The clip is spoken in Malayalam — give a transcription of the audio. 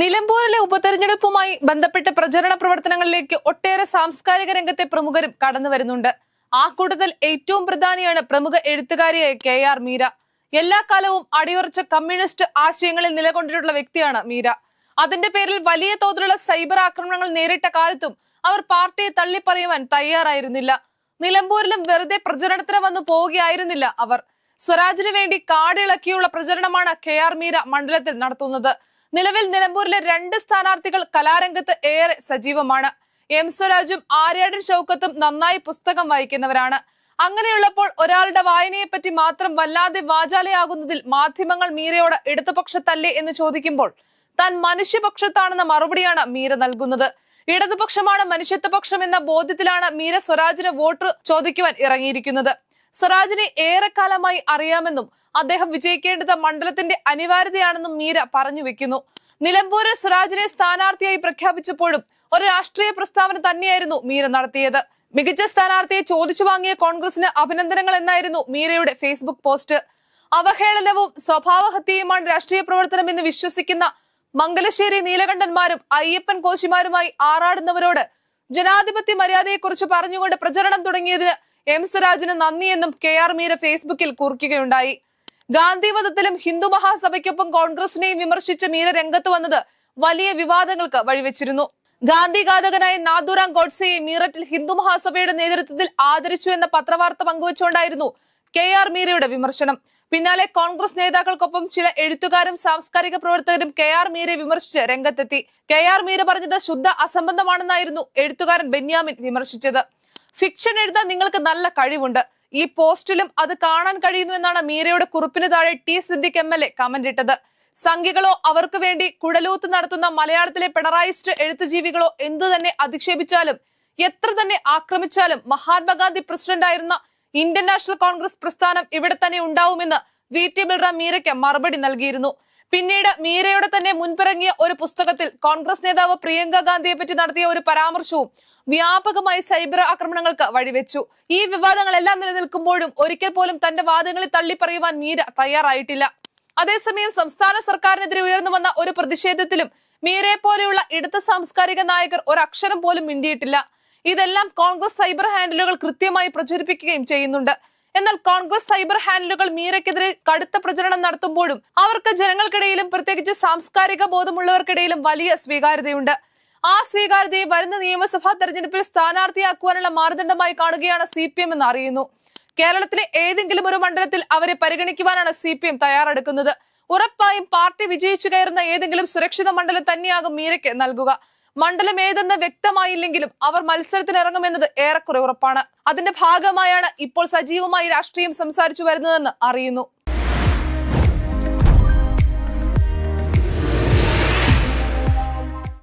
നിലമ്പൂരിലെ ഉപതെരഞ്ഞെടുപ്പുമായി ബന്ധപ്പെട്ട് പ്രചരണ പ്രവർത്തനങ്ങളിലേക്ക് ഒട്ടേറെ സാംസ്കാരിക രംഗത്തെ പ്രമുഖരും കടന്നു വരുന്നുണ്ട്. ആ കൂട്ടത്തിൽ ഏറ്റവും പ്രധാനിയാണ് പ്രമുഖ എഴുത്തുകാരിയായ കെ ആർ മീര. എല്ലാ കാലവും അടിയുറച്ച കമ്മ്യൂണിസ്റ്റ് ആശയങ്ങളിൽ നിലകൊണ്ടിട്ടുള്ള വ്യക്തിയാണ് മീര. അതിന്റെ പേരിൽ വലിയ തോതിലുള്ള സൈബർ ആക്രമണങ്ങൾ നേരിട്ട കാലത്തും അവർ പാർട്ടിയെ തള്ളിപ്പറയുവാൻ തയ്യാറായിരുന്നില്ല. നിലമ്പൂരിലും വെറുതെ പ്രചരണത്തിന് വന്നു പോവുകയായിരുന്നില്ല അവർ. സ്വരാജിനു വേണ്ടി കാടിളക്കിയുള്ള പ്രചരണമാണ് കെ ആർ മീര മണ്ഡലത്തിൽ നടത്തുന്നത്. നിലവിൽ നിലമ്പൂരിലെ രണ്ട് സ്ഥാനാർത്ഥികൾ കലാരംഗത്ത് ഏറെ സജീവമാണ്. എം സ്വരാജും ആര്യാടൻ ഷൗക്കത്തും നന്നായി പുസ്തകം വായിക്കുന്നവരാണ്. അങ്ങനെയുള്ളപ്പോൾ ഒരാളുടെ വായനയെപ്പറ്റി മാത്രം വല്ലാതെ വാചാലയാകുന്നതിൽ മാധ്യമങ്ങൾ മീരയോട് ഇടതുപക്ഷത്തല്ലേ എന്ന് ചോദിക്കുമ്പോൾ താൻ മനുഷ്യപക്ഷത്താണെന്ന മറുപടിയാണ് മീര നൽകുന്നത്. ഇടതുപക്ഷമാണ് മനുഷ്യത്വപക്ഷം എന്ന ബോധ്യത്തിലാണ് മീര സ്വരാജിന് വോട്ട് ചോദിക്കുവാൻ ഇറങ്ങിയിരിക്കുന്നത്. സ്വരാജിനെ ഏറെക്കാലമായി അറിയാമെന്നും അദ്ദേഹം വിജയിക്കേണ്ടത് മണ്ഡലത്തിന്റെ അനിവാര്യതയാണെന്നും മീര പറഞ്ഞു വെക്കുന്നു. നിലമ്പൂരിൽ സ്വരാജിനെ സ്ഥാനാർത്ഥിയായി പ്രഖ്യാപിച്ചപ്പോഴും ഒരു രാഷ്ട്രീയ പ്രസ്താവന തന്നെയായിരുന്നു മീര നടത്തിയത്. മികച്ച സ്ഥാനാർത്ഥിയെ ചോദിച്ചു വാങ്ങിയ കോൺഗ്രസിന് അഭിനന്ദനങ്ങൾ എന്നായിരുന്നു മീരയുടെ ഫേസ്ബുക്ക് പോസ്റ്റ്. അവഹേളനവും സ്വഭാവഹത്യയുമാണ് രാഷ്ട്രീയ പ്രവർത്തനം എന്ന് വിശ്വസിക്കുന്ന മംഗലശ്ശേരി നീലകണ്ഠന്മാരും അയ്യപ്പൻ കോശിമാരുമായി ആറാടുന്നവരോട് ജനാധിപത്യ മര്യാദയെക്കുറിച്ച് പറഞ്ഞുകൊണ്ട് പ്രചരണം തുടങ്ങിയതിന് എം സ്വരാജിന് നന്ദിയെന്നും കെ ആർ മീര ഫേസ്ബുക്കിൽ കുറിക്കുകയുണ്ടായി. ഗാന്ധിവധത്തിലും ഹിന്ദു മഹാസഭയ്ക്കൊപ്പം കോൺഗ്രസിനെയും വിമർശിച്ച് മീര രംഗത്ത് വന്നത് വലിയ വിവാദങ്ങൾക്ക് വഴിവെച്ചിരുന്നു. ഗാന്ധി ഘാതകനായ നാദുറാം ഗോഡ്സെയെ മീററ്റിൽ ഹിന്ദു മഹാസഭയുടെ നേതൃത്വത്തിൽ ആദരിച്ചു എന്ന പത്രവാർത്ത പങ്കുവച്ചുകൊണ്ടായിരുന്നു കെ ആർ മീരയുടെ വിമർശനം. പിന്നാലെ കോൺഗ്രസ് നേതാക്കൾക്കൊപ്പം ചില എഴുത്തുകാരും സാംസ്കാരിക പ്രവർത്തകരും കെ ആർ മീരയെ വിമർശിച്ച് രംഗത്തെത്തി. കെ ആർ മീര പറഞ്ഞത് ശുദ്ധ അസംബന്ധമാണെന്നായിരുന്നു എഴുത്തുകാരൻ ബെന്യാമിൻ വിമർശിച്ചത്. ഫിക്ഷൻ എഴുതാൻ നിങ്ങൾക്ക് നല്ല കഴിവുണ്ട്. ഈ പോസ്റ്റിലും അത് കാണാൻ കഴിയുന്നു എന്നാണ് മീരയുടെ കുറിപ്പിന് താഴെ T Siddique M L comment ഇട്ടത്. സംഘികളോ അവർക്ക് വേണ്ടി കുടലൂത്ത് നടത്തുന്ന മലയാളത്തിലെ പിണറായിസ്റ്റ് എഴുത്തുജീവികളോ എന്തു തന്നെ അധിക്ഷേപിച്ചാലും എത്ര തന്നെ ആക്രമിച്ചാലും മഹാത്മാഗാന്ധി പ്രസിഡന്റ് ആയിരുന്ന ഇന്ത്യൻ നാഷണൽ കോൺഗ്രസ് പ്രസ്ഥാനം ഇവിടെ തന്നെ ഉണ്ടാവുമെന്ന് വി ടി ബിൽറ മീരയ്ക്ക് മറുപടി നൽകിയിരുന്നു. പിന്നീട് മീരയുടെ തന്നെ മുൻപിറങ്ങിയ ഒരു പുസ്തകത്തിൽ കോൺഗ്രസ് നേതാവ് പ്രിയങ്ക ഗാന്ധിയെ പറ്റി നടത്തിയ ഒരു പരാമർശവും വ്യാപകമായി സൈബർ ആക്രമണങ്ങൾക്ക് വഴിവെച്ചു. ഈ വിവാദങ്ങളെല്ലാം നിലനിൽക്കുമ്പോഴും ഒരിക്കൽ പോലും തന്റെ വാദങ്ങളെ തള്ളിപ്പറയുവാൻ മീര തയ്യാറായിട്ടില്ല. അതേസമയം സംസ്ഥാന സർക്കാരിനെതിരെ ഉയർന്നു വന്ന ഒരു പ്രതിഷേധത്തിലും മീരയെ പോലെയുള്ള ഇടത് സാംസ്കാരിക നായകർ ഒരക്ഷരം പോലും മിണ്ടിയിട്ടില്ല. ഇതെല്ലാം കോൺഗ്രസ് സൈബർ ഹാൻഡിലുകൾ കൃത്യമായി പ്രചരിപ്പിക്കുകയും ചെയ്യുന്നുണ്ട്. എന്നാൽ കോൺഗ്രസ് സൈബർ ഹാൻഡലുകൾ മീരയ്ക്കെതിരെ കടുത്ത പ്രചരണം നടത്തുമ്പോഴും അവർക്ക് ജനങ്ങൾക്കിടയിലും പ്രത്യേകിച്ച് സാംസ്കാരിക ബോധമുള്ളവർക്കിടയിലും വലിയ സ്വീകാര്യതയുണ്ട്. ആ സ്വീകാര്യതയെ വരുന്ന നിയമസഭാ തെരഞ്ഞെടുപ്പിൽ സ്ഥാനാർത്ഥിയാക്കുവാനുള്ള മാനദണ്ഡമായി കാണുകയാണ് സി പി എം എന്ന് അറിയുന്നു. കേരളത്തിലെ ഏതെങ്കിലും ഒരു മണ്ഡലത്തിൽ അവരെ പരിഗണിക്കുവാനാണ് സി പി എം തയ്യാറെടുക്കുന്നത്. ഉറപ്പായും പാർട്ടി വിജയിച്ചു കയറുന്ന ഏതെങ്കിലും സുരക്ഷിത മണ്ഡലം തന്നെയാകും മീരയ്ക്ക് നൽകുക. മണ്ഡലം ഏതെന്ന് വ്യക്തമായില്ലെങ്കിലും അവർ മത്സരത്തിന് ഇറങ്ങുമെന്നത് ഏറെക്കുറെ ഉറപ്പാണ്. അതിന്റെ ഭാഗമായാണ് ഇപ്പോൾ സജീവമായി രാഷ്ട്രീയം സംസാരിച്ചു വരുന്നതെന്ന് അറിയുന്നു.